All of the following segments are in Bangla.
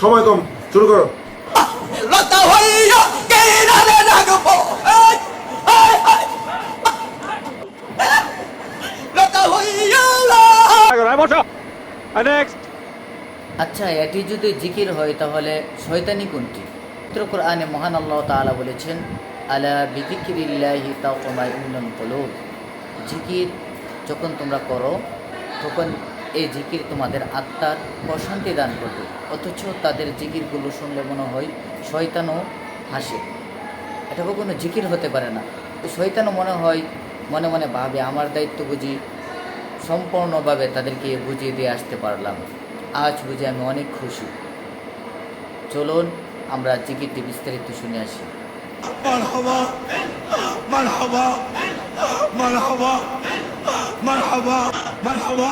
সময় কম শুরু করো। আচ্ছা এটি যদি জিকির হয় তাহলে শয়তানি কোনটি? পবিত্র কোরআনে মহান আল্লাহ তাআলা বলেছেন আলা বিদিকিরিল্লাহি তাওমাইনুল কুলুব। জিকির যখন তোমরা করো তখন এই জিকির তোমাদের আত্মার প্রশান্তি দান করবে অথচ তাদের জিকিরগুলো শুনলে মনে হয় শয়তানও হাসে এটা কখনো জিকির হতে পারে না তো শয়তানও মনে হয় মনে মনে ভাবে আমার দায়িত্ব বুঝি সম্পূর্ণভাবে তাদেরকে বুঝিয়ে দিয়ে আসতে পারলাম আজ বুঝে আমি অনেক খুশি চলুন আমরা জিকিরটি বিস্তারিত শুনে আসি مرحبا مرحبا مرحبا مرحبا مرحبا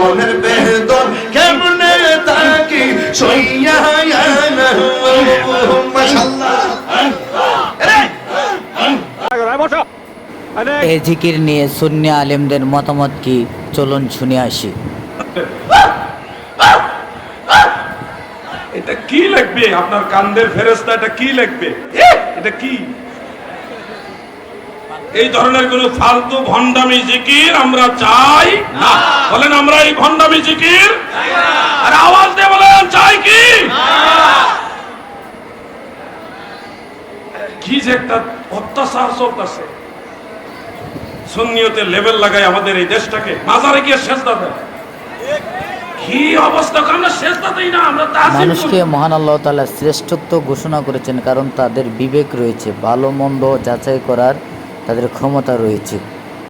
মনের বেদন কেমনে থাকি সইয়া এই জিকির নিয়ে সুন্নি আলেমদের মতামত কি? চলুন শুনে আসি। এটা কি লাগবে আপনার কান্দের ফেরেস্তা এটা কি লাগবে এটা কি? এই ধরনের কোন ফালতু ভণ্ডামি, জিকির আমরা চাই না। বলেন, আমরা এই ভণ্ডামি, জিকির আর আওয়াজ দিয়ে বলেন, চাই কি? কি যে একটা অত্যাচার চলতেছে। সুন্নিয়তের লেভেল লাগায় আমাদের এই দেশটাকে। মাজারে গিয়ে কি অবস্থা? আমরা দাদাই না, আমরা মানুষকে মহান আল্লাহ তাআলা শ্রেষ্ঠত্ব ঘোষণা করেছেন, কারণ তাদের বিবেক রয়েছে। ভালো মন্দ যাচাই করার তাদের ক্ষমতা রয়েছে।